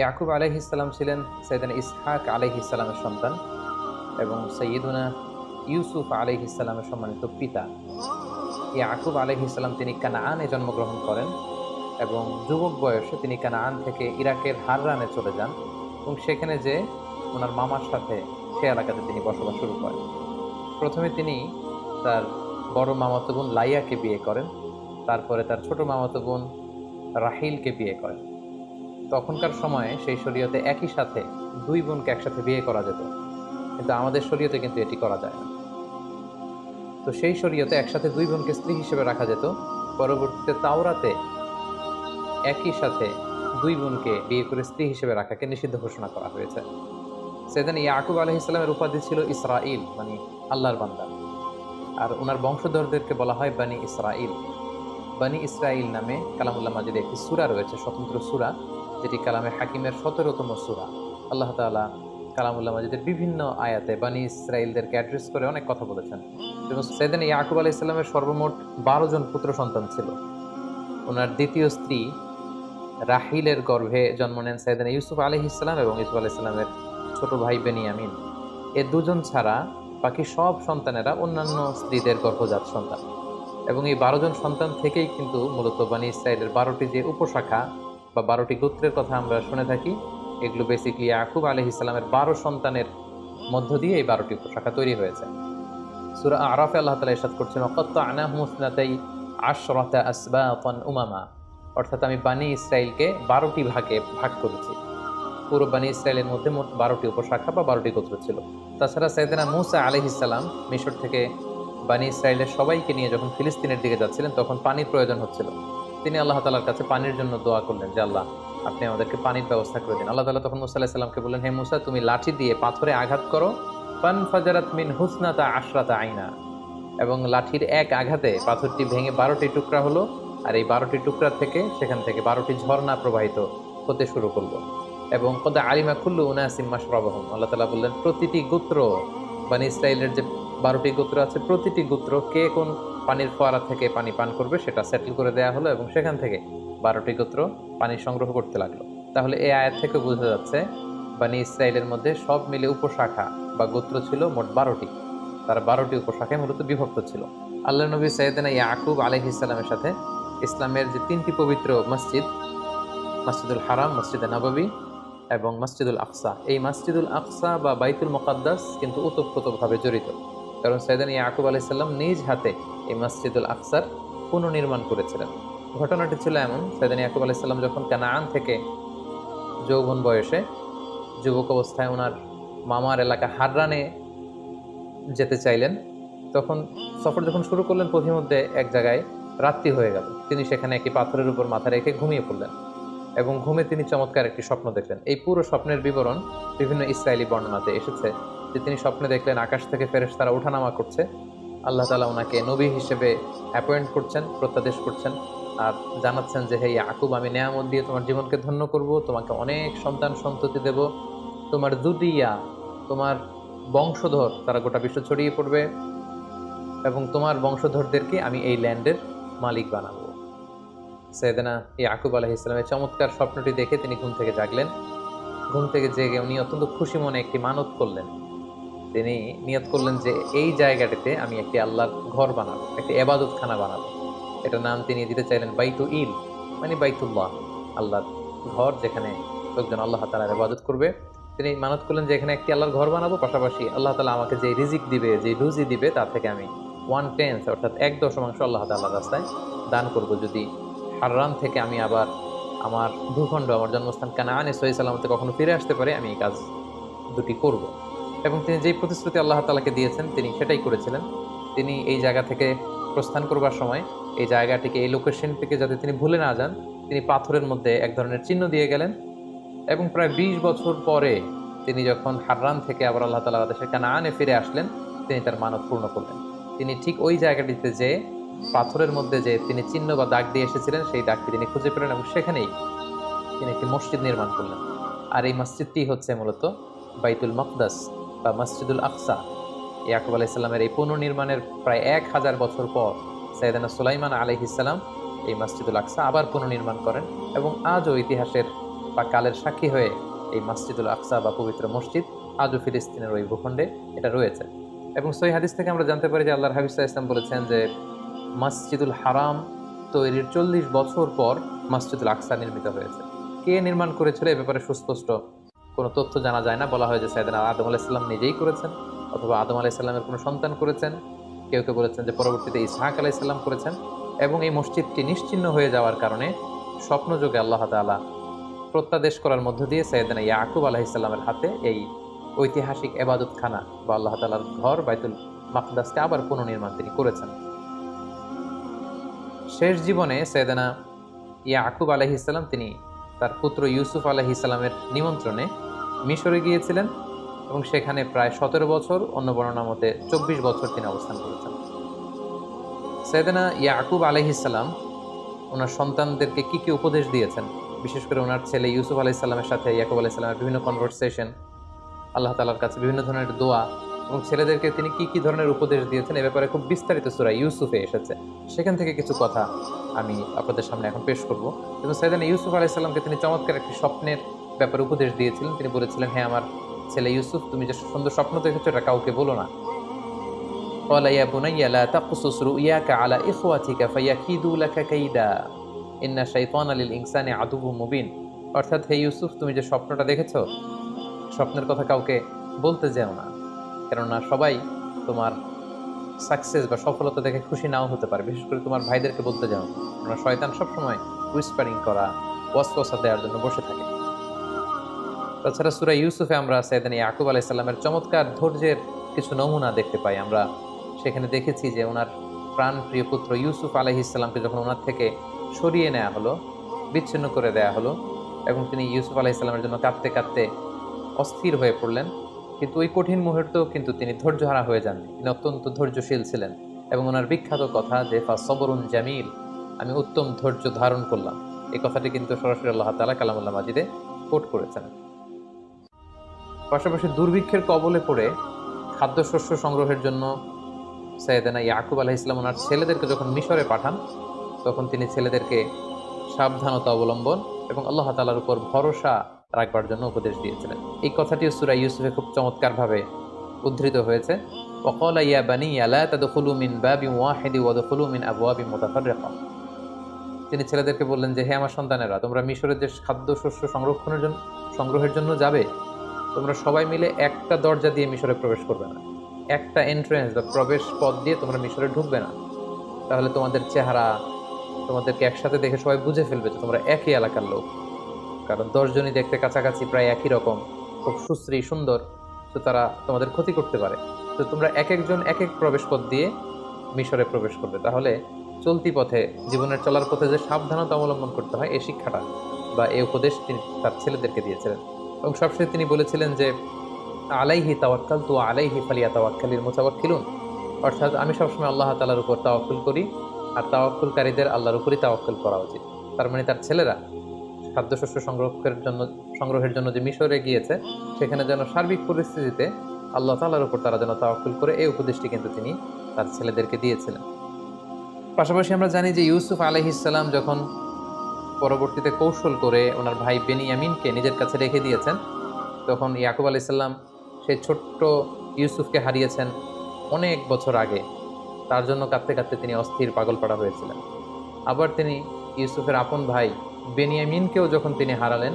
ইয়াকুব আলহি ইসলাম ছিলেন সৈয়দান ইসহাক আলহি ইসলামের সন্তান এবং সৈয়দুনা ইউসুফ আলহি ইসলামের সম্মানিত পিতা। ইয়াকুব আলহি ইসলাম তিনি কানাআনে জন্মগ্রহণ করেন এবং যুবক বয়সে তিনি কানাআন থেকে ইরাকের হাররানে চলে যান এবং সেখানে যে ওনার মামার সাথে সে এলাকাতে তিনি বসবাস শুরু করেন। প্রথমে তিনি তার বড় মামাতো বোন লাইয়াকে বিয়ে করেন, তারপরে তার ছোট মামাতো বোন রাহিলকে বিয়ে করেন। তখনকার সময়ে সেই শরীয়তে একই সাথে দুই বোনকে একসাথে বিয়ে করা যেত। কিন্তু আমাদের শরীয়তে কিন্তু এটি করা যায় না। তো সেই শরীয়তে একসাথে দুই বোনকে স্ত্রী হিসেবে রাখা যেত। পরবর্তীতে তাওরাতে একই সাথে দুই বোনকে বিয়ে করে স্ত্রী হিসেবে রাখাকে নিষিদ্ধ ঘোষণা করা হয়েছে। সেদিন ইয়াকুব আলহ ইসলামের উপাধি ছিল ইসরাইল মানে আল্লাহর বান্দা। আর ওনার বংশধরদেরকে বলা হয় বানি ইসরাইল বানি ইসরাইল নামে কালামুল্লাহ মাজিদে একটি সুরা রয়েছে, স্বতন্ত্র সুরা। যেটি কালামে হাকিমের সতেরোতম সুরা। আল্লাহ তাআলা কালামুল্লাহ মাজিদের বিভিন্ন আয়াতে বানি ইসরাইলদেরকে অ্যাড্রেস করে অনেক কথা বলেছেন। এবং সেদিন ইয়াকুব আলাহ ইসলামের সর্বমোট বারো জন পুত্র সন্তান ছিল। ওনার দ্বিতীয় স্ত্রী রাহিলের গর্ভে জন্ম নেন সাইদানা ইউসুফ আলহ ইসলাম এবং ইউসুফ আলহ ইসলামের ছোট ভাই বেনিয়ামিন। এ দুজন ছাড়া বাকি সব সন্তানেরা অন্যান্য স্ত্রীদের গর্ভজাত সন্তান। এবং এই বারো জন সন্তান থেকেই কিন্তু মূলত বানি ইসরায়েলের বারোটি যে উপশাখা বা বারোটি গোত্রের কথা আমরা শুনে থাকি, এগুলো বেসিকলি আকুব আলহ ইসলামের বারো সন্তানের মধ্য দিয়ে এই বারোটি উপশাখা তৈরি হয়েছে। সুরা আরাফে আল্লাহ তালা ইসাদ করছেন অকত্ত আনা হুসনাতাই আশরতা আসবাতন উমামা। অর্থাৎ আমি বানি ইসরায়েলকে বারোটি ভাগে ভাগ করেছি। পুরো বানি ইসরায়েলের মধ্যে মোট বারোটি উপশাখা বা বারোটি গোত্র ছিল। তাছাড়া সাইদানা মুসা আলহ ইসলাম মিশর থেকে বানি ইসরায়েলের সবাইকে নিয়ে যখন ফিলিস্তিনের দিকে যাচ্ছিলেন, তখন পানির প্রয়োজন হচ্ছিল। তিনি আল্লাহ তালার কাছে পানির জন্য দোয়া করলেন যে, আল্লাহ, আপনি আমাদেরকে পানির ব্যবস্থা করে দিন। আল্লাহ তালা তখন মুসা আলাহ সাল্লামকে বললেন, হে মুসা, তুমি লাঠি দিয়ে পাথরে আঘাত করো। পান ফাজারাত মিন হুসনাতা আশরাতা আইনা। এবং লাঠির এক আঘাতে পাথরটি ভেঙে বারোটি টুকরা হলো আর এই বারোটি টুকরা থেকে সেখান থেকে বারোটি ঝর্ণা প্রবাহিত হতে শুরু করল। এবং কদা আলিমা খুল্লু উনাসিম মাসরাবহম আল্লাহ তালা বললেন, প্রতিটি গোত্র মানে ইসরায়েলের যে বারোটি গোত্র আছে, প্রতিটি গোত্র কে কোন পানির ফোয়ারা থেকে পানি পান করবে, সেটা সেটেল করে দেয়া হলো এবং সেখান থেকে বারোটি গোত্র পানি সংগ্রহ করতে লাগল। তাহলে এই আয়াত থেকে বোঝা যাচ্ছে, বানি ইসরায়েলের মধ্যে সব মিলে উপশাখা বা গোত্র ছিল মোট বারোটি। তার বারোটি উপশাখায় মূলত বিভক্ত ছিল। আল্লাহ নবী সৈয়দিনা ইয়াকুব আলহ ইসলামের সাথে ইসলামের যে তিনটি পবিত্র মসজিদ, মসজিদুল হারাম, মসজিদে নববী এবং মসজিদুল আকসা। এই মসজিদুল আকসা বা বাইতুল মোকাদ্দাস কিন্তু ওতপ্রোতভাবে জড়িত। কারণ সৈয়দান ইয়াকুব আলাইসাল্লাম নিজ হাতে এই মসজিদুল আকসার পুনর্নির্মাণ করেছিলেন। ঘটনাটি ছিল এমন সৈয়দান ইয়াকুব আলাইসাল্লাম যখন কানাআন থেকে যৌবন বয়সে যুবক অবস্থায় ওনার মামার এলাকা হাররানে যেতে চাইলেন, তখন সফর যখন শুরু করলেন, পথিমধ্যে এক জায়গায় রাত্রি হয়ে গেল। তিনি সেখানে একটি পাথরের উপর মাথা রেখে ঘুমিয়ে পড়লেন এবং ঘুমে তিনি চমৎকার একটি স্বপ্ন দেখলেন। এই পুরো স্বপ্নের বিবরণ বিভিন্ন ইসরায়েলি বর্ণনাতে এসেছে যে তিনি স্বপ্নে দেখলেন আকাশ থেকে ফেরেস তারা ওঠানামা করছে। আল্লাহ তালা ওনাকে নবী হিসেবে অ্যাপয়েন্ট করছেন, প্রত্যাদেশ করছেন আর জানাচ্ছেন যে, হে আকুব আমি নেয়ামত দিয়ে তোমার জীবনকে ধন্য করব, তোমাকে অনেক সন্তান সন্ততি দেব। তোমার দুদিয়া তোমার বংশধর, তারা গোটা বিশ্ব ছড়িয়ে পড়বে এবং তোমার বংশধরদেরকে আমি এই ল্যান্ডের মালিক বানাবো। সৈয়দনা ইয়াকুব আলহ ইসলামের চমৎকার স্বপ্নটি দেখে তিনি ঘুম থেকে জাগলেন। ঘুম থেকে জেগে উনি অত্যন্ত খুশি মনে একটি মানত করলেন। তিনি নিয়ত করলেন যে এই জায়গাটিতে আমি একটি আল্লাহর ঘর বানাবো, একটি এবাদতখানা বানাবো। এটার নাম তিনি দিতে চাইলেন বাইতু ইল মানে বাইতুল্লাহ, আল্লাহর ঘর যেখানে লোকজন আল্লাহ তালার এবাদত করবে। তিনি মানত করলেন যে এখানে একটি আল্লাহর ঘর বানাবো, পাশাপাশি আল্লাহ তালা আমাকে যে রিজিক দিবে, যে রুজি দিবে, তার থেকে আমি ওয়ান টেন্স অর্থাৎ এক দশমাংশ আল্লাহ তাল্লাহ রাস্তায় দান করব। যদি হাররান থেকে আমি আবার আমার ভূখণ্ড, আমার জন্মস্থান কানাআনে সহি সালামতে কখনো ফিরে আসতে পারে, আমি এই কাজ দুটি করব। এবং তিনি যেই প্রতিশ্রুতি আল্লাহ তালাকে দিয়েছেন, তিনি সেটাই করেছিলেন। তিনি এই জায়গা থেকে প্রস্থান করবার সময় এই জায়গাটিকে, এই লোকেশনটিকে যাতে তিনি ভুলে না যান, তিনি পাথরের মধ্যে এক ধরনের চিহ্ন দিয়ে গেলেন এবং প্রায় বিশ বছর পরে তিনি যখন হাররান থেকে আবার আল্লাহ তালা দেশের কানাআনে ফিরে আসলেন, তিনি তার মানত পূর্ণ করলেন। তিনি ঠিক ওই জায়গাটিতে যে পাথরের মধ্যে যে তিনি চিহ্ন বা দাগ দিয়ে এসেছিলেন, সেই দাগটি তিনি খুঁজে পেলেন এবং সেখানেই তিনি একটি মসজিদ নির্মাণ করলেন। আর এই মসজিদটি হচ্ছে মূলত বাইতুল মকদাস। বা মসজিদুল আকসা। ইয়াকুব আলাইসাল্লামের এই পুনর্নির্মাণের প্রায় এক হাজার বছর পর সৈয়দানা সুলাইমান আলহিসাল্লাম এই মসজিদুল আকসা আবার পুনর্নির্মাণ করেন এবং আজও ইতিহাসের বা কালের সাক্ষী হয়ে এই মসজিদুল আকসা বা পবিত্র মসজিদ আজও ফিলিস্তিনের ওই ভূখণ্ডে এটা রয়েছে। এবং সই হাদিস থেকে আমরা জানতে পারি যে আল্লাহর হাবিজ ইসলাম বলেছেন যে মসজিদুল হারাম তৈরির চল্লিশ বছর পর মসজিদুল আকসা নির্মিত হয়েছে। কে নির্মাণ করেছিল? এ ব্যাপারে সুস্পষ্ট কোনো তথ্য জানা যায় না। বলা হয় যে সাইদানা আদম আলাইসাল্লাম নিজেই করেছেন অথবা আদম আলাইসাল্লামের কোনো সন্তান করেছেন। কেউ কেউ বলেছেন যে পরবর্তীতে ইসহাক আলাইসাল্লাম করেছেন এবং এই মসজিদটি নিশ্চিহ্ন হয়ে যাওয়ার কারণে স্বপ্নযোগে আল্লাহ তাআলা প্রত্যাদেশ করার মধ্য দিয়ে সৈয়দনা ইয়াকুব আলাহিসাল্লামের হাতে এই ঐতিহাসিক এবাদতখানা বা আল্লাহ তালার ঘর বাইতুল মাকদাসকে আবার পুনর্নির্মাণ তিনি করেছেন। শেষ জীবনে সৈয়দনা ইয়াকুব আলহিসাল্লাম তিনি তার পুত্র ইউসুফ আলহিসাল্লামের নিমন্ত্রণে মিশরে গিয়েছিলেন এবং সেখানে প্রায় সতেরো বছর অন্য বর্ণনা মতে চব্বিশ বছর তিনি অবস্থান করেছেন। সৈয়দনা ইয়াকুব আলহিসাল্লাম ওনার সন্তানদেরকে কি কি উপদেশ দিয়েছেন? বিশেষ করে ওনার ছেলে ইউসুফ আলাইসাল্লামের সাথে ইয়াকুব আলাইসাল্লামের বিভিন্ন কনভারসেশন আল্লাহ তালার কাছে বিভিন্ন ধরনের দোয়া এবং ছেলেদেরকে তিনি কি কি ধরনের উপদেশ দিয়েছেন এ ব্যাপারে খুব বিস্তারিত সুরা ইউসুফে এসেছে। সেখান থেকে কিছু কথা আমি আপনাদের সামনে এখন পেশ করব। এবং সাইদান ইউসুফ আলাইসাল্লামকে তিনি চমৎকার একটি স্বপ্নের ব্যাপারে উপদেশ দিয়েছিলেন। তিনি বলেছিলেন হ্যাঁ আমার ছেলে ইউসুফ, তুমি যে সুন্দর স্বপ্ন দেখেছ, এটা কাউকে বলো না। অর্থাৎ, হে ইউসুফ, তুমি যে স্বপ্নটা দেখেছ, স্বপ্নের কথা কাউকে বলতে যেও না। কেননা, সবাই তোমার সাকসেস বা সফলতা দেখে খুশি নাও হতে পারে। বিশেষ করে তোমার ভাইদেরকে বলতে যাও কেননা, শয়তান সবসময় উইস্পারিং করা, ওয়াসওয়াসা দেওয়ার জন্য বসে থাকে। তাছাড়া সুরা ইউসুফে আমরা সৈয়দান ইয়াকুব আলাইসাল্লামের চমৎকার ধৈর্যের কিছু নমুনা দেখতে পাই। আমরা সেখানে দেখেছি যে ওনার প্রাণপ্রিয় পুত্র ইউসুফ আলহিসাল্লামকে যখন ওনার থেকে সরিয়ে নেওয়া হলো, বিচ্ছিন্ন করে দেয়া হলো এবং তিনি ইউসুফ আলাইসাল্লামের জন্য কাঁদতে কাঁদতে অস্থির হয়ে পড়লেন, কিন্তু ওই কঠিন মুহূর্তেও কিন্তু তিনি ধৈর্যহারা হয়ে যাননি। তিনি অত্যন্ত ধৈর্যশীল ছিলেন এবং ওনার বিখ্যাত কথা যে, ফা সবরুন জামিল আমি উত্তম ধৈর্য ধারণ করলাম। এই কথাটি কিন্তু সরাসরি আল্লাহ তালা কালামুল্লাহ মাজিদে কোট করেছেন। পাশাপাশি দুর্ভিক্ষের কবলে পড়ে খাদ্যশস্য সংগ্রহের জন্য সৈয়দানা ইয়াকুব আলাহ ইসলাম ওনার ছেলেদেরকে যখন মিশরে পাঠান তখন তিনি ছেলেদেরকে সাবধানতা অবলম্বন এবং আল্লাহ তালার উপর ভরসা রাখবার জন্য উপদেশ দিয়েছিলেন এই কথাটিও সুরা ইউসুফে খুব চমৎকারভাবে উদ্ধৃত হয়েছে وقال يا بني لا تدخلوا من باب واحد وادخلوا من ابواب متفرقه তিনি ছেলেদেরকে বললেন যে হে আমার সন্তানেরা তোমরা মিশরের যে খাদ্য শস্য সংরক্ষণের জন্য সংগ্রহের জন্য যাবে তোমরা সবাই মিলে একটা দরজা দিয়ে মিশরে প্রবেশ করবে না। একটা এন্ট্রেন্স বা প্রবেশ পথ দিয়ে তোমরা মিশরে ঢুকবে না। তাহলে তোমাদের চেহারা তোমাদেরকে একসাথে দেখে সবাই বুঝে ফেলবে যে তোমরা একই এলাকার লোক। কারণ দশজনই দেখতে কাছাকাছি, প্রায় একই রকম, খুব সুশ্রী, সুন্দর। তো তারা তোমাদের ক্ষতি করতে পারে। তো তোমরা এক একজন এক এক প্রবেশ পথ দিয়ে মিশরে প্রবেশ করবে। তাহলে চলতি পথে, জীবনের চলার পথে যে সাবধানতা অবলম্বন করতে হয় এই শিক্ষাটা বা এই উপদেশ তিনি তার ছেলেদেরকে দিয়েছিলেন। এবং সবশেষে তিনি বলেছিলেন যে, আলাইহি তাওয়াক্কাল তু আলাইহি ফালিয়া তাওয়াক্কালির মোতাবাক্কিলুন অর্থাৎ আমি সবসময় আল্লাহ তালার উপর তাওয়াক্কুল করি আর তাওয়াক্কুলকারীদের আল্লাহর উপরই তাওয়াক্কুল করা উচিত। তার মানে তার ছেলেরা খাদ্যশস্য সংরক্ষণের জন্য, সংগ্রহের জন্য যে মিশরে গিয়েছে, সেখানে যেন সার্বিক পরিস্থিতিতে আল্লাহ তালার উপর তারা যেন তাওয়াক্কুল করে, এই উপদেশটি কিন্তু তিনি তার ছেলেদেরকে দিয়েছিলেন। পাশাপাশি আমরা জানি যে ইউসুফ আলহিসাল্লাম যখন পরবর্তীতে কৌশল করে ওনার ভাই বেনিয়ামিনকে নিজের কাছে রেখে দিয়েছেন। তখন ইয়াকুব আলাইসাল্লাম সেই ছোট্ট ইউসুফকে হারিয়েছেন অনেক বছর আগে। তার জন্য কাঁদতে কাঁদতে তিনি অস্থির পাগলপাড়া হয়েছিলেন। আবার তিনি ইউসুফের আপন ভাই বেনিয়ামিনকেও যখন তিনি হারালেন,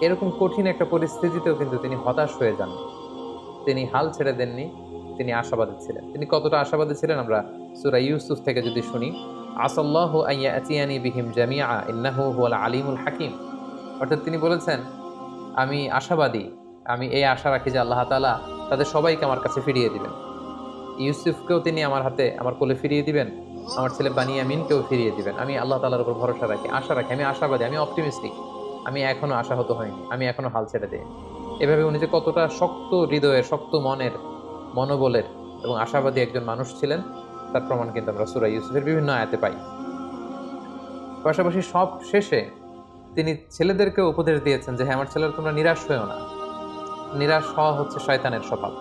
এরকম কঠিন একটা পরিস্থিতিতেও কিন্তু তিনি হতাশ হয়ে যান। তিনি হাল ছেড়ে দেননি, তিনি আশাবাদী ছিলেন। তিনি কতটা আশাবাদী ছিলেন আমরা সুরা ইউসুফ থেকে যদি শুনি। আসল্লাহ আইয়া বিহিম জামিয়া ইন্নাহু হুয়াল আলিমুল হাকিম। অর্থাৎ তিনি বলেছেন, আমি আশাবাদী, আমি এই আশা রাখি যে আল্লাহ তালা তাদের সবাইকে আমার কাছে ফিরিয়ে দিবেন। ইউসুফকেও তিনি আমার হাতে, আমার কোলে ফিরিয়ে দিবেন, আমার ছেলে বানিয়ামিনকেও ফিরিয়ে দিবেন। আমি আল্লাহ তালার উপর ভরসা রাখি, আশা রাখি, আমি আশাবাদী, আমি অপটিমিস্টিক, আমি এখনও আশাহত হইনি, আমি এখনও হাল ছেড়ে দিই এভাবে উনি যে কতটা শক্ত হৃদয়ের শক্ত মনের, মনোবলের এবং আশাবাদী একজন মানুষ ছিলেন তার প্রমাণ কিন্তু আমরা সুরা ইউসুফের বিভিন্ন আয়াতে পাই। পাশাপাশি সব শেষে তিনি ছেলেদেরকে উপদেশ দিয়েছেন যে হ্যাঁ আমার ছেলেরা, তোমরা নিরাশ হয়েও না। নিরাশ হওয়া হচ্ছে শয়তানের স্বভাব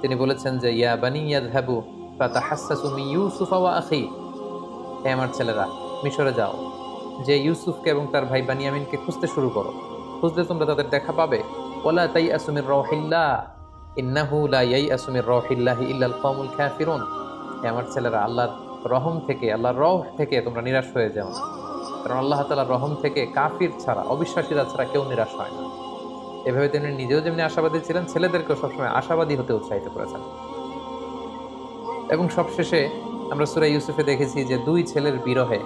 তিনি বলেছেন যে, ইয়া বানি ইয়াদ হ্যাবু ফাতা হাসাসুমি ইউসুফা ওয়া আখি। হে আমার ছেলেরা, মিশরে যাও। যে ইউসুফকে এবং তার ভাই বানিয়ামিনকে খুঁজতে শুরু করো। খুঁজলে তোমরা তাদের দেখা পাবে। ওলা তাই আসুমির রহিল্লা ইন্নাহু লা ইয়াই আসুমির রহিল্লাহি ইল্লাল কওমুল কাফিরুন। হে আমার ছেলেরা, আল্লাহর রহম থেকে, আল্লাহর রহ থেকে তোমরা নিরাশ হয়ে যাও। কারণ আল্লাহ তাআলার রহম থেকে কাফির ছাড়া, অবিশ্বাসীরা ছাড়া কেউ নিরাশ হয় না। এভাবে তিনি নিজেও যেমনি আশাবাদী ছিলেন, ছেলেদেরকেও সবসময় আশাবাদী হতে উৎসাহিত করেছেন। এবং সবশেষে আমরা সুরা ইউসুফে দেখেছি যে দুই ছেলের বিরহে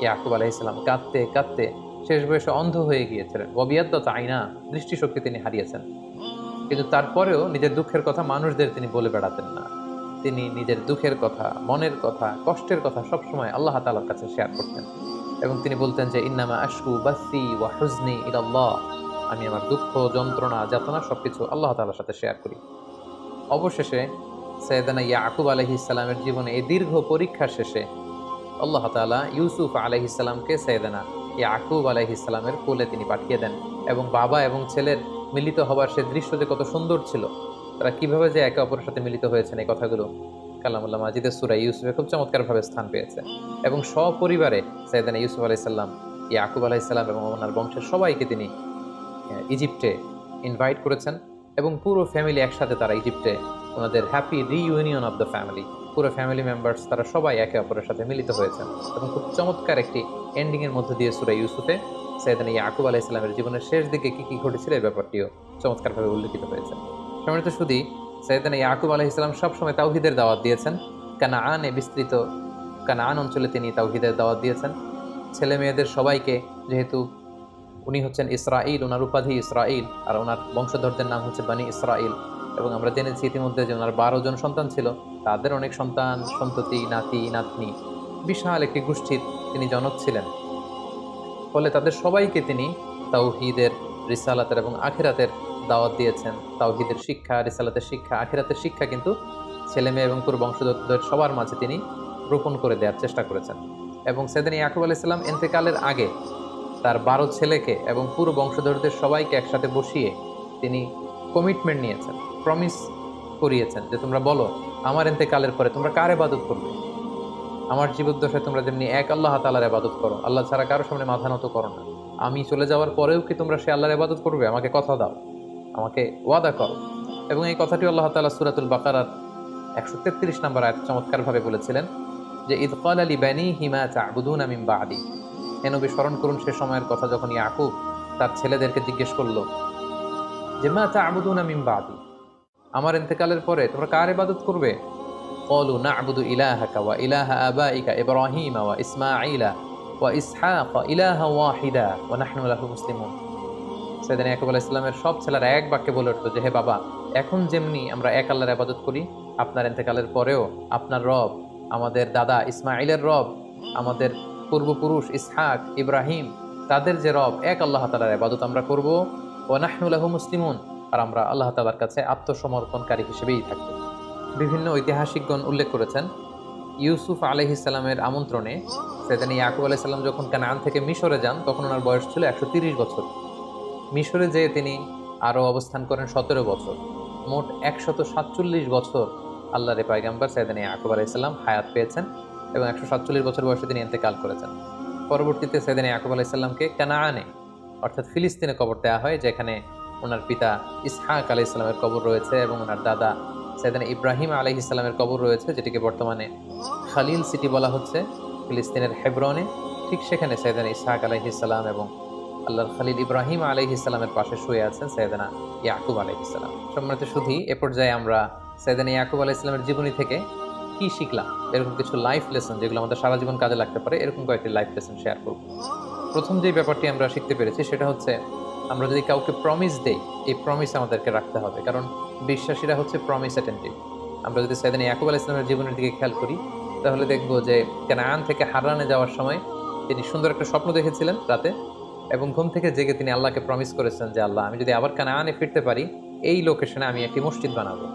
ইয়াকুব আলাইসালাম কাঁদতে কাঁদতে শেষ বয়সে অন্ধ হয়ে গিয়েছিলেন। অবিয়াদ্দত আইনা, দৃষ্টিশক্তি তিনি হারিয়েছেন। কিন্তু তারপরেও নিজের দুঃখের কথা মানুষদের তিনি বলে বেড়াতেন না। তিনি নিজের দুঃখের কথা, মনের কথা, কষ্টের কথা সবসময় আল্লাহ তালার কাছে শেয়ার করতেন। এবং তিনি বলতেন যে, ইন্নামা আশকু বাসি ওয়া হুজনি ইলাল্লাহ। আমি আমার দুঃখ, যন্ত্রণা, যাতনা সবকিছু আল্লাহ তালার সাথে শেয়ার করি। অবশেষে সৈয়দানা ইয়াকুব আলহিসাল্লামের জীবনে এই দীর্ঘ পরীক্ষা শেষে আল্লাহ তাআলা ইউসুফ আলহিসাল্লামকে সৈয়দানা ইয়াকুব আলহিসাল্লামের কোলে তিনি পাঠিয়ে দেন। এবং বাবা এবং ছেলের মিলিত হবার সে দৃশ্য যে কত সুন্দর ছিল তারা কীভাবে যে একে অপরের সাথে মিলিত হয়েছেন এই কথাগুলো কালামুল্লাহ মাজিদের সুরা ইউসুফে খুব চমৎকারভাবে স্থান পেয়েছে। এবং সপরিবারে সৈয়দানা ইউসুফ আলাইসাল্লাম ইয়াকুব আলাইসাল্লাম এবং ওনার বংশের সবাইকে তিনি ইজিপ্টে ইনভাইট করেছেন এবং পুরো ফ্যামিলি একসাথে তারা ইজিপ্টে ওনাদের happy reunion of the family পুরো ফ্যামিলি মেম্বার্স তারা সবাই একে অপরের সাথে মিলিত হয়েছেন এবং খুব চমৎকার একটি এন্ডিংয়ের মধ্যে দিয়ে সুরা ইউসুফে সৈয়দান ইয়াকুব আলাহ ইসলামের জীবনের শেষ দিকে কী কী ঘটেছিল এই ব্যাপারটিও চমৎকারভাবে উল্লেখিত হয়েছে। সম্মানিত শুধু সৈয়দান ইয়াকুব আলাহ ইসলাম সবসময় তাওহিদের দাওয়াত দিয়েছেন। কানা আনে বিস্তৃত কানা আন অঞ্চলে তিনি তাওহিদের দাওয়াত দিয়েছেন। ছেলে মেয়েদের সবাইকে, যেহেতু উনি হচ্ছেন ইসরাইল ওনার উপাধি ইসরাইল আর ওনার বংশধরদের নাম হচ্ছে বানি ইসরাইল এবং আমরা জেনেছি ইতিমধ্যে যে ওনার বারো জন সন্তান ছিল, তাদের অনেক সন্তান, সন্ততি, নাতি, নাতনি, বিশাল একটি গোষ্ঠীর তিনি জনক ছিলেন। ফলে তাদের সবাইকে তিনি তাওহিদের, রিসালাতের এবং আখিরাতের দাওয়াত দিয়েছেন। তাওহিদের শিক্ষা, রিসালাতের শিক্ষা, আখিরাতের শিক্ষা কিন্তু ছেলে মেয়ে এবং পুরো বংশধরদের সবার মাঝে তিনি রোপণ করে দেওয়ার চেষ্টা করেছেন। এবং সেদিন ইয়াকুব আলাইসাল্লাম এন্তেকালের আগে তার বারো ছেলেকে এবং পুরো বংশধরদের সবাইকে একসাথে বসিয়ে তিনি কমিটমেন্ট নিয়েছেন প্রমিস করিয়েছেন যে তোমরা বলো, আমার এতেকালের পরে তোমরা কার এবাদত করবে? আমার জীবদ্দশায় তোমরা যেমনি এক আল্লাহ তালার এবাদত করো, আল্লাহ ছাড়া কারোর সামনে মাথা নত করো না। আমি চলে যাওয়ার পরেও কি তোমরা সে আল্লাহর এবাদত করবে? আমাকে কথা দাও। আমাকে ওয়াদা করো। এবং এই কথাটি আল্লাহ তালা সুরাতুল বাকারার একশো তেত্রিশ নম্বর আয়াত চমৎকারভাবে বলেছিলেন যে ইদকাল আলী বানি হিমা চাবুদুন আমিম বা আদি এনবি স্মরণ করুন সে সময়ের কথা যখন ইয়াকুব তার ছেলেদেরকে জিজ্ঞেস করল, যে, মা চা আবুদুন আমিম বা আদি আমার ইন্তেকালের পরে তোমরা কার ইবাদত করবে? কলু না আবুদু ইলাহা ওয়া ইলাহা আবা ইকা এবার ওয়া ইসমা ইলা ওয়া ইসহা ইলাহা ওয়াহিদা ওয়া নাহনুল্লাহ লাহু মুসলিমুন। সেদিন ইয়াকুব আলাহ ইসলামের সব ছেলেরা এক বাক্যে বলে উঠতো যে, হে বাবা, এখন যেমনি আমরা এক আল্লাহর আবাদত করি, আপনার ইন্তেকালের পরেও আপনার রব, আমাদের দাদা ইসমাইলের রব, আমাদের পূর্বপুরুষ ইসহাক, ইব্রাহিম, তাদের যে রব, এক আল্লাহ তালার আবাদত আমরা করব। ও নাহনুল্লাহ মুসলিমুন, আর আমরা আল্লাহ তালার কাছে আত্মসমর্পণকারী হিসেবেই থাকব। বিভিন্ন ঐতিহাসিকগণ উল্লেখ করেছেন, ইউসুফ আলহিসাল্লামের আমন্ত্রণে সেদিন ইয়াকুব আলাইসাল্লাম যখন কানান থেকে মিশরে যান, তখন ওনার বয়স ছিল একশো বছর। মিশরে যেয়ে তিনি আরও অবস্থান করেন সতেরো বছর। মোট একশত সাতচল্লিশ বছর আল্লাহর পায়গাম্বার সাইদানি ইয়াকুব আলাইসাল্লাম হায়াত পেয়েছেন এবং একশো সাতচল্লিশ বছর বয়সে তিনি এতেকাল করেছেন। পরবর্তীতে সাইদানি ইয়াকুব আলাইসাল্লামকে কানাআনে, অর্থাৎ ফিলিস্তিনে কবর দেওয়া হয়, যেখানে ওনার পিতা ইসহাক আলাই ইসলামের কবর রয়েছে এবং ওনার দাদা সাইদান ইব্রাহিম আলাই ইসলামের কবর রয়েছে, যেটিকে বর্তমানে খালিল সিটি বলা হচ্ছে। ফিলিস্তিনের হেব্রনে, ঠিক সেখানে সাইদান ইসহাক আলাইহি ইসলাম এবং আল্লাহর খালিল ইব্রাহিম আলাইহি ইসলামের পাশে শুয়ে আছেন সাইদানা ইয়াকুব আলাইহি ইসলাম সম্মানিত শুধু এ পর্যায়ে আমরা সাইদানা ইয়াকুব আলাইহি ইসলামের জীবনী থেকে কি শিখলাম, এরকম কিছু লাইফ লেসন যেগুলো আমাদের সারা জীবন কাজে লাগতে পারে, এরকম কয়েকটি লাইফ লেসন শেয়ার করব। প্রথম যে ব্যাপারটি আমরা শিখতে পেরেছি সেটা হচ্ছে, আমরা যদি কাউকে প্রমিস দেই, এই প্রমিস আমাদেরকে রাখতে হবে। কারণ বিশ্বাসীরা হচ্ছে প্রমিস অ্যাটেন্টিভ আমরা যদি সেদিন ইয়াকুব আল ইসলামের জীবনের দিকে খেয়াল করি, তাহলে দেখব যে কেনান থেকে হারানে যাওয়ার সময় তিনি সুন্দর একটা স্বপ্ন দেখেছিলেন রাতে। এবং ঘুম থেকে জেগে তিনি আল্লাহকে প্রমিস করেছেন যে, আল্লাহ, আমি যদি আবার কানানে ফিরতে পারি, এই লোকেশনে আমি একটি মসজিদ বানাবো।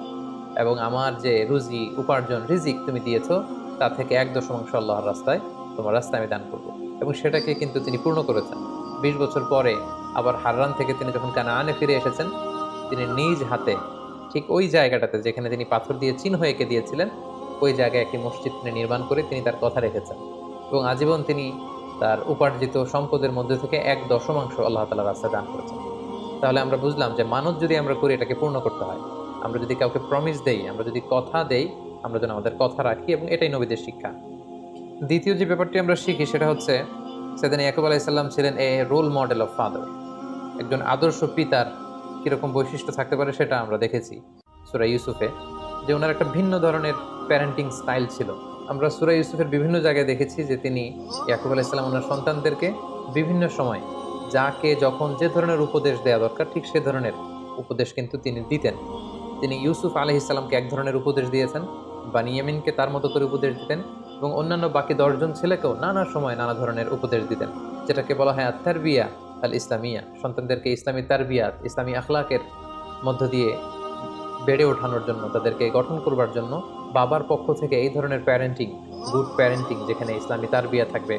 এবং আমার যে রুজি, উপার্জন, রিজিক তুমি দিয়েছ, তা থেকে এক দশমাংশ আল্লাহর রাস্তায় তোমার রাস্তায় আমি দান করব। এবং সেটাকে কিন্তু তিনি পূর্ণ করেছেন। বিশ বছর পরে আবার হাররান থেকে তিনি যখন কানানে ফিরে এসেছেন, তিনি নিজ হাতে ঠিক ওই জায়গাটাতে যেখানে তিনি পাথর দিয়ে চিহ্ন এঁকে দিয়েছিলেন, ওই জায়গায় একটি মসজিদ তিনি নির্মাণ করে তিনি তার কথা রেখেছেন। এবং আজীবন তিনি তার উপার্জিত সম্পদের মধ্যে থেকে এক দশমাংশ আল্লাহ তালা রাস্তায় দান করেছেন। তাহলে আমরা বুঝলাম যে মানত যদি আমরা করি, এটাকে পূর্ণ করতে হয়। আমরা যদি কাউকে প্রমিস দেই, আমরা যদি কথা দেই, আমরা যেন আমাদের কথা রাখি এবং এটাই নবীদের শিক্ষা। দ্বিতীয় যে ব্যাপারটি আমরা শিখি, সেটা হচ্ছে, সেদিন ইয়াকুব আলাইসাল্লাম ছিলেন a role model of father একজন আদর্শ পিতার কীরকম বৈশিষ্ট্য থাকতে পারে, সেটা আমরা দেখেছি। সুরা ইউসুফে, যে ওনার একটা ভিন্ন ধরনের প্যারেন্টিং স্টাইল ছিল। আমরা সুরা ইউসুফের বিভিন্ন জায়গায় দেখেছি যে তিনি ইয়াকুব আলাইসাল্লাম ওনার সন্তানদেরকে বিভিন্ন সময় যাকে, যখন যে ধরনের উপদেশ দেওয়া দরকার, ঠিক সে ধরনের উপদেশ কিন্তু তিনি দিতেন। তিনি ইউসুফ আলহিসাল্লামকে এক ধরনের উপদেশ দিয়েছেন বা বানিয়ামিনকে তার মতো করে উপদেশ দিতেন এবং অন্যান্য বাকি দশজন ছেলেকেও নানা সময় নানা ধরনের উপদেশ দিতেন, যেটাকে বলা হয় আত্মার বিয়া আল ইসলামিয়া সন্তানদেরকে ইসলামী তারবিয়াত, ইসলামী আখলাকের মধ্য দিয়ে বেড়ে ওঠানোর জন্য, তাদেরকে গঠন করবার জন্য বাবার পক্ষ থেকে এই ধরনের প্যারেন্টিং গুড প্যারেন্টিং যেখানে ইসলামী তারবিয়া থাকবে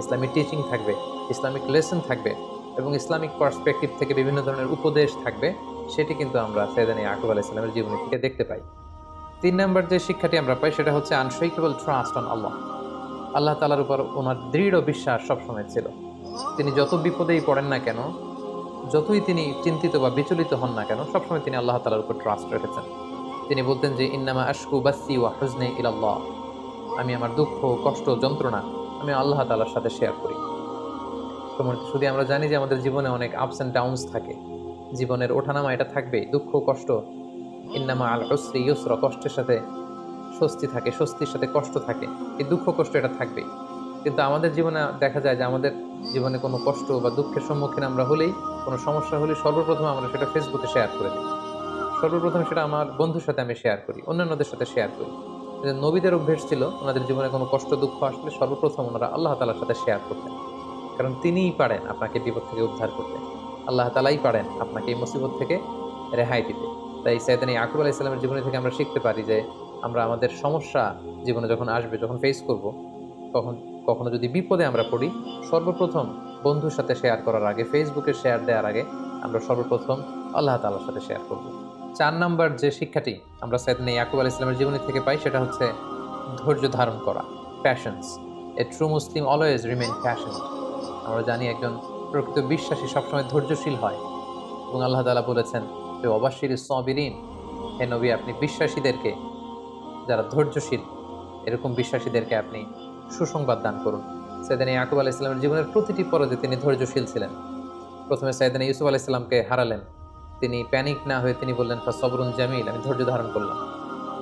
ইসলামিক টিচিং থাকবে, ইসলামিক লেসন থাকবে এবং ইসলামিক পার্সপেক্টিভ থেকে বিভিন্ন ধরনের উপদেশ থাকবে, সেটি কিন্তু আমরা সৈয়দানি আকুব আলাহ ইসলামের জীবনী থেকে দেখতে পাই। তিন নম্বর যে শিক্ষাটি আমরা পাই, সেটা হচ্ছে unshakable trust on Allah Allah তালার উপর ওনার দৃঢ় বিশ্বাস সবসময় ছিল। তিনি যত বিপদেই পড়েন না কেন যতই তিনি চিন্তিত বা বিচলিত হন না কেন, সবসময় তিনি আল্লাহ তালার উপর ট্রাস্ট রেখেছেন। তিনি বলতেন যে, ইন্নামা আশকু বাসি ওয়া হুজনে ইলাল্লাহ। আমি আমার দুঃখ, কষ্ট, যন্ত্রণা আমি আল্লাহ তালার সাথে শেয়ার করি। শুধু আমরা জানি যে আমাদের জীবনে অনেক আপস অ্যান্ড ডাউনস থাকে। জীবনের ওঠানামা এটা থাকবেই, দুঃখ, কষ্ট। ইন্নামা আল হসরি ইউসর, কষ্টের সাথে স্বস্তি থাকে, স্বস্তির সাথে কষ্ট থাকে। এই দুঃখ, কষ্ট এটা থাকবেই। কিন্তু আমাদের জীবনে দেখা যায় যে আমাদের জীবনে কোনো কষ্ট বা দুঃখের সম্মুখীন আমরা হলেই কোনো সমস্যা হলে সর্বপ্রথম আমরা সেটা ফেসবুকে শেয়ার করে দিই। সর্বপ্রথম সেটা আমার বন্ধুর সাথে আমি শেয়ার করি, অন্যান্যদের সাথে শেয়ার করি। নবীদের অভ্যেস ছিল, ওনাদের জীবনে কোনো কষ্ট, দুঃখ আসলে সর্বপ্রথম ওনারা আল্লাহ তালার সাথে শেয়ার করতেন। কারণ তিনিই পারেন আপনাকে বিপদ থেকে উদ্ধার করতে। আল্লাহ তালাই পারেন আপনাকে এই মুসিবত থেকে রেহাই দিতে। তাই সাইদানি আকুব আলাহ ইসলামের জীবনী থেকে আমরা শিখতে পারি যে আমরা আমাদের সমস্যা জীবনে যখন আসবে, যখন ফেস করব, তখন কখনো যদি বিপদে আমরা পড়ি, সর্বপ্রথম বন্ধুর সাথে শেয়ার করার আগে ফেসবুকে শেয়ার দেওয়ার আগে আমরা সর্বপ্রথম আল্লাহ তালার সাথে শেয়ার করব। চার নাম্বার যে শিক্ষাটি আমরা সাইদানি ইয়াকুব আলাহ ইসলামের জীবনী থেকে পাই, সেটা হচ্ছে ধৈর্য ধারণ করা patience a true Muslim always remain patient আমরা জানি একজন প্রকৃত বিশ্বাসী সবসময় ধৈর্যশীল হয় এবং আল্লাহ তালা বলেছেন যে অবাশির সবিরিন, হে নবী, আপনি বিশ্বাসীদেরকে, যারা ধৈর্যশীল, এরকম বিশ্বাসীদেরকে আপনি সুসংবাদ দান করুন। সৈদানি ইয়াকুব আলাহ ইসলামের জীবনের প্রতিটি পর্যায়ে তিনি ধৈর্যশীল ছিলেন। প্রথমে সৈদানি ইউসুফ আলাহ ইসলামকে হারালেন। তিনি প্যানিক না হয়ে তিনি বললেন, ফা সবরুন জামিল, আমি ধৈর্য ধারণ করলাম।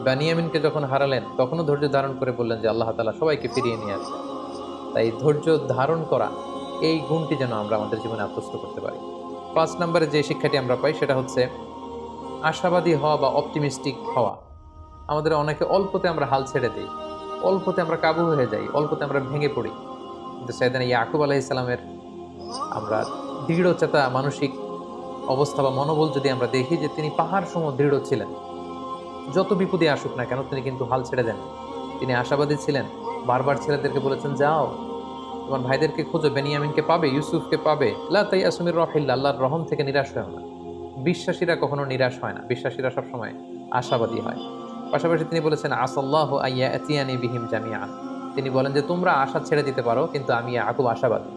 বানিয়ামিনকে যখন হারালেন, তখনও ধৈর্য ধারণ করে বললেন যে, আল্লাহ তালা সবাইকে ফিরিয়ে নিয়ে আসবে তাই ধৈর্য ধারণ করা, এই গুণটি যেন আমরা আমাদের জীবনে আত্মস্থ করতে পারি। পাঁচ নম্বরে যে শিক্ষাটি আমরা পাই, সেটা হচ্ছে আশাবাদী হওয়া বা অপটিমিস্টিক হওয়া। আমাদের অনেকে অল্পতে আমরা হাল ছেড়ে দিই, অল্পতে আমরা কাবু হয়ে যাই, অল্পতে আমরা ভেঙে পড়ি। কিন্তু সাইদান ইয়াকুব আলাহ ইসলামের আমরা দৃঢ়চেতা মানসিক অবস্থা বা মনোবল যদি আমরা দেখি যে তিনি পাহাড় সম দৃঢ় ছিলেন, যত বিপদে আসুক না কেন তিনি কিন্তু হাল ছেড়ে দেন। তিনি আশাবাদী ছিলেন। বারবার ছেলেদেরকে বলেছেন, যাও, তোমার ভাইদেরকে খোঁজো, বেনিয়ামিনকে পাবে, ইউসুফকে পাবে। লা তাই আসমির রহিল্লা আল্লাহর রহম থেকে নিরাশ হয় না। বিশ্বাসীরা কখনো নিরাশ হয় না। বিশ্বাসীরা সবসময় আশাবাদী হয়। পাশাপাশি তিনি বলেছেন, আসল্লাহ আইয়া এতিয়ানি বিহিম জামিয়া তিনি বলেন যে, তোমরা আশা ছেড়ে দিতে পারো, কিন্তু আমি আকুব আশাবাদী।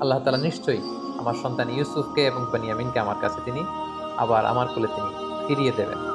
আল্লাহ তালা নিশ্চয়ই আমার সন্তান ইউসুফকে এবং বানিয়ামিনকে আমার কাছে তিনি আবার আমার কোলে তিনি ফিরিয়ে দেবেন।